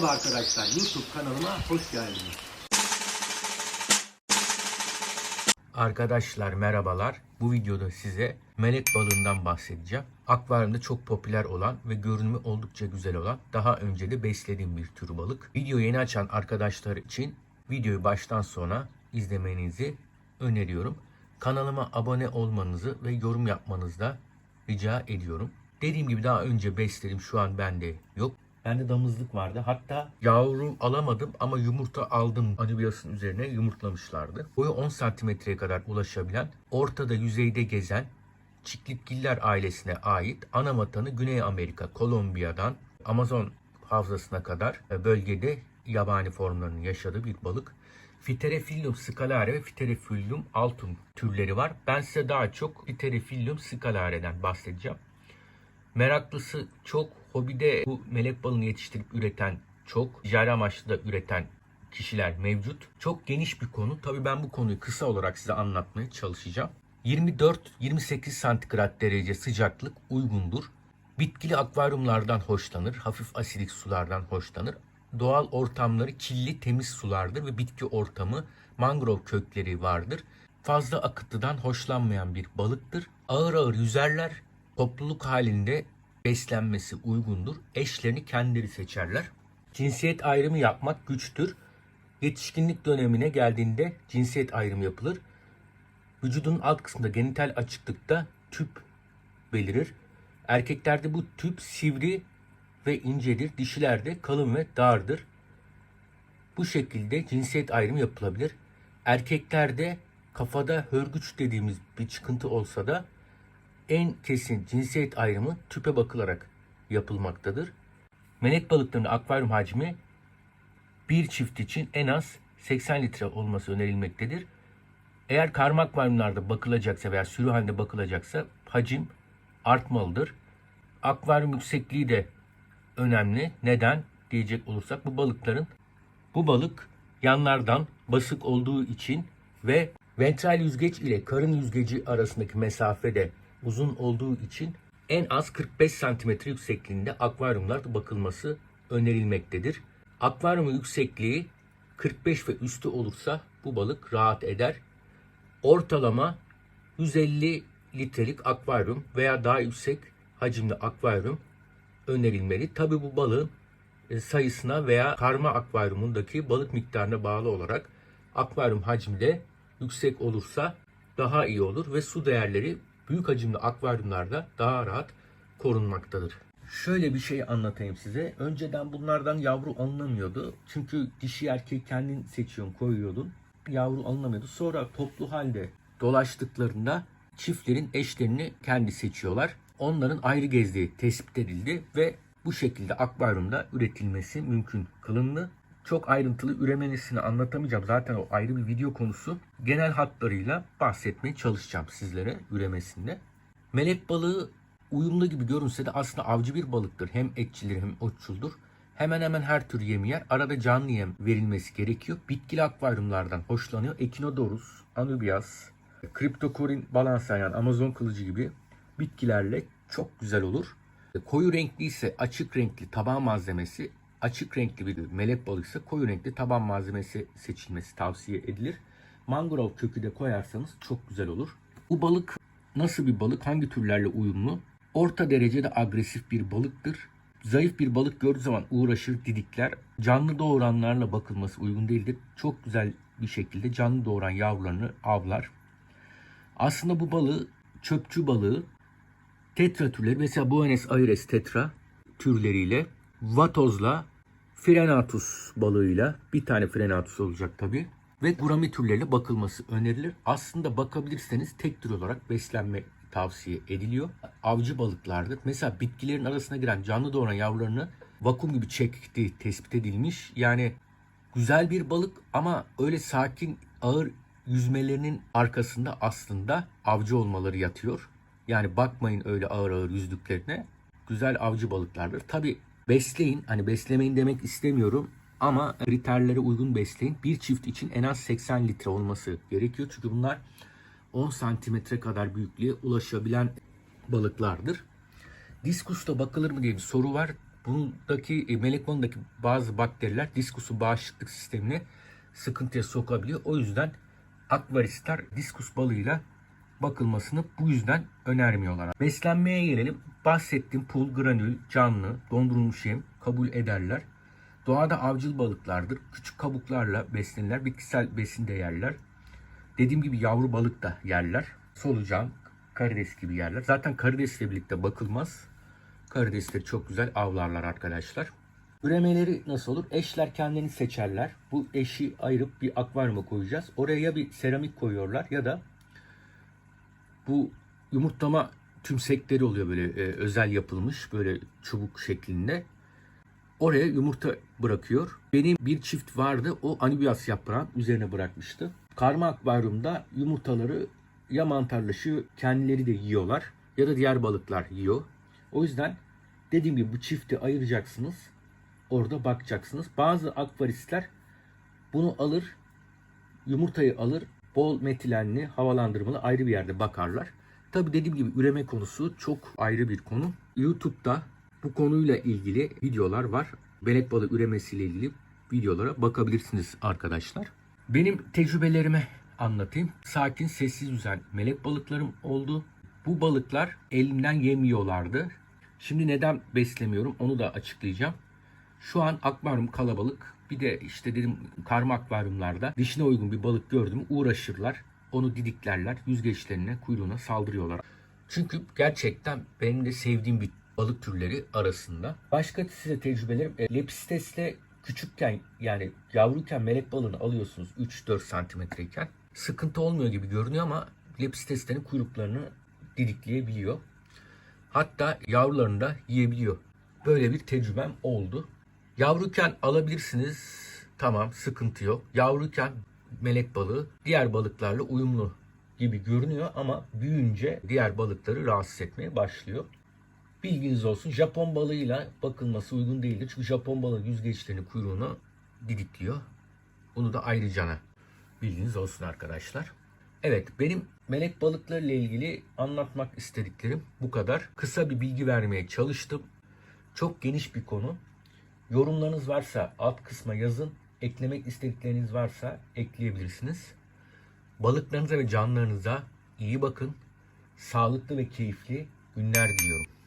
Merhaba arkadaşlar, YouTube kanalıma hoş geldiniz. Arkadaşlar merhabalar. Bu videoda size melek balığından bahsedeceğim. Akvaryumda çok popüler olan ve görünümü oldukça güzel olan, daha önce de beslediğim bir tür balık. Videoyu yeni açan arkadaşlar için videoyu baştan sona izlemenizi öneriyorum. Kanalıma abone olmanızı ve yorum yapmanızı da rica ediyorum. Dediğim gibi daha önce besledim şu an bende yok. Bende damızlık vardı. Hatta yavru alamadım ama yumurta aldım. Anubias'ın üzerine yumurtlamışlardı. Boyu 10 santimetreye kadar ulaşabilen, ortada yüzeyde gezen Çiklitgiller ailesine ait ana vatanı Güney Amerika, Kolombiya'dan Amazon havzasına kadar bölgede yabani formlarının yaşadığı bir balık. Pterophilum scalare ve Pterophilum altum türleri var. Ben size daha çok Pterophilum scalare'den bahsedeceğim. Meraklısı çok, hobide bu melek balını yetiştirip üreten çok, ticari amaçlı da üreten kişiler mevcut. Çok geniş bir konu. Tabii ben bu konuyu kısa olarak size anlatmaya çalışacağım. 24-28 santigrat derece sıcaklık uygundur. Bitkili akvaryumlardan hoşlanır, hafif asidik sulardan hoşlanır. Doğal ortamları kirli temiz sulardır ve bitki ortamı mangrove kökleri vardır. Fazla akıntıdan hoşlanmayan bir balıktır. Ağır ağır yüzerler, topluluk halinde beslenmesi uygundur. Eşlerini kendileri seçerler. Cinsiyet ayrımı yapmak güçtür. Yetişkinlik dönemine geldiğinde cinsiyet ayrımı yapılır. Vücudun alt kısmında genital açıklıkta tüp belirir. Erkeklerde bu tüp sivri ve incedir. Dişilerde kalın ve dardır. Bu şekilde cinsiyet ayrımı yapılabilir. Erkeklerde kafada hörgüç dediğimiz bir çıkıntı olsa da en kesin cinsiyet ayrımı tüpe bakılarak yapılmaktadır. Melek balıklarının akvaryum hacmi bir çift için en az 80 litre olması önerilmektedir. Eğer karma akvaryumlarda bakılacaksa veya sürü halinde bakılacaksa hacim artmalıdır. Akvaryum yüksekliği de önemli. Neden diyecek olursak bu balıkların bu balık yanlardan basık olduğu için ve ventral yüzgeç ile karın yüzgeci arasındaki mesafe de uzun olduğu için en az 45 santimetre yüksekliğinde akvaryumlarda bakılması önerilmektedir. Akvaryumun yüksekliği 45 ve üstü olursa bu balık rahat eder. Ortalama 150 litrelik akvaryum veya daha yüksek hacimli akvaryum önerilmeli. Tabi bu balığın e, sayısına veya karma akvaryumundaki balık miktarına bağlı olarak akvaryum hacmi de yüksek olursa daha iyi olur ve su değerleri büyük hacimli akvaryumlarda daha rahat korunmaktadır. Şöyle bir şey anlatayım size. Önceden bunlardan yavru alınamıyordu. Çünkü dişi erkeği kendin seçiyorsun, koyuyordun. Yavru alınamıyordu. Sonra toplu halde dolaştıklarında çiftlerin eşlerini kendi seçiyorlar. Onların ayrı gezdiği tespit edildi ve bu şekilde akvaryumda üretilmesi mümkün kılındı. Çok ayrıntılı üremesini anlatamayacağım. Zaten o ayrı bir video konusu. Genel hatlarıyla bahsetmeye çalışacağım sizlere üremesinde. Melek balığı uyumlu gibi görünse de aslında avcı bir balıktır. Hem etçilir hem otçuldur. Hemen hemen her tür yemi yer. Arada canlı yem verilmesi gerekiyor. Bitkili akvaryumlardan hoşlanıyor. Echinodorus, Anubias, Cryptocorin balansayan Amazon kılıcı gibi bitkilerle çok güzel olur. Koyu renkli ise açık renkli taban malzemesi, açık renkli bir melek balığı ise koyu renkli taban malzemesi seçilmesi tavsiye edilir. Mangrove kökü de koyarsanız çok güzel olur. Bu balık nasıl bir balık, hangi türlerle uyumlu? Orta derecede agresif bir balıktır. Zayıf bir balık gördüğü zaman uğraşır, didikler. Canlı doğuranlarla bakılması uygun değildir. Çok güzel bir şekilde canlı doğuran yavrularını avlar. Aslında bu balığı çöpçü balığı tetra türleri mesela Buenos Aires tetra türleriyle vatozla frenatus balığıyla bir tane frenatus olacak tabi ve gurami türleriyle bakılması önerilir. Aslında bakabilirseniz tek tür olarak beslenme tavsiye ediliyor. Avcı balıklardır. Mesela bitkilerin arasına giren canlı doğuran yavrularını vakum gibi çektiği tespit edilmiş. Yani güzel bir balık ama öyle sakin ağır yüzmelerinin arkasında aslında avcı olmaları yatıyor. Yani bakmayın öyle ağır ağır yüzdüklerine. Güzel avcı balıklardır. Tabi besleyin. Hani beslemeyin demek istemiyorum. Ama kriterlere uygun besleyin. Bir çift için en az 80 litre olması gerekiyor. Çünkü bunlar 10 santimetre kadar büyüklüğe ulaşabilen balıklardır. Diskusta bakılır mı diye bir soru var. Bundaki e, melek balığındaki bazı bakteriler diskusu bağışıklık sistemine sıkıntıya sokabiliyor. O yüzden akvaristler diskus balığıyla bakılmasını bu yüzden önermiyorlar. Beslenmeye gelelim. Bahsettiğim pul, granül, canlı, dondurulmuş yem kabul ederler. Doğada avcıl balıklardır. Küçük kabuklarla beslenirler. Bitkisel besin de yerler. Dediğim gibi yavru balık da yerler. Solucan, karides gibi yerler. Zaten karidesle birlikte bakılmaz. Karidesleri çok güzel avlarlar arkadaşlar. Üremeleri nasıl olur? Eşler kendini seçerler. Bu eşi ayırıp bir akvaryuma koyacağız. Oraya ya bir seramik koyuyorlar ya da bu yumurtlama tümsekleri oluyor böyle e, özel yapılmış böyle çubuk şeklinde. Oraya yumurta bırakıyor. Benim bir çift vardı. O anibias yaprağın üzerine bırakmıştı. Karma akvaryumda yumurtaları ya mantarlaşı kendileri de yiyorlar ya da diğer balıklar yiyor. O yüzden dediğim gibi bu çifti ayıracaksınız. Orada bakacaksınız. Bazı akvaristler bunu alır, yumurtayı alır, bol metilenli, havalandırmalı ayrı bir yerde bakarlar. Tabi dediğim gibi üreme konusu çok ayrı bir konu. YouTube'da bu konuyla ilgili videolar var. Belek balığı üremesiyle ilgili videolara bakabilirsiniz arkadaşlar. Benim tecrübelerime anlatayım. Sakin, sessiz yüzen melek balıklarım oldu. Bu balıklar elimden yemiyorlardı. Şimdi neden beslemiyorum onu da açıklayacağım. Şu an akvaryum kalabalık. Bir de işte dedim karma akvaryumlarda dişine uygun bir balık gördüm uğraşırlar. Onu didiklerler. Yüzgeçlerine, kuyruğuna saldırıyorlar. Çünkü gerçekten benim de sevdiğim bir balık türleri arasında. Başka size tecrübelerim. E, Lepistes'le küçükken yani yavruyken melek balığını alıyorsunuz 3-4 santimetreyken. Sıkıntı olmuyor gibi görünüyor ama lepisteslerin kuyruklarını didikleyebiliyor. Hatta yavrularını da yiyebiliyor. Böyle bir tecrübem oldu. Yavruyken alabilirsiniz. Tamam sıkıntı yok. Yavruyken melek balığı diğer balıklarla uyumlu gibi görünüyor ama büyüyünce diğer balıkları rahatsız etmeye başlıyor. Bilginiz olsun Japon balığıyla bakılması uygun değildir. Çünkü Japon balığı yüzgeçlerini kuyruğunu didikliyor. Bunu da ayrıca bilginiz olsun arkadaşlar. Evet benim melek balıkları ile ilgili anlatmak istediklerim bu kadar. Kısa bir bilgi vermeye çalıştım. Çok geniş bir konu. Yorumlarınız varsa alt kısma yazın. Eklemek istedikleriniz varsa ekleyebilirsiniz. Balıklarınıza ve canlarınıza iyi bakın. Sağlıklı ve keyifli günler diliyorum.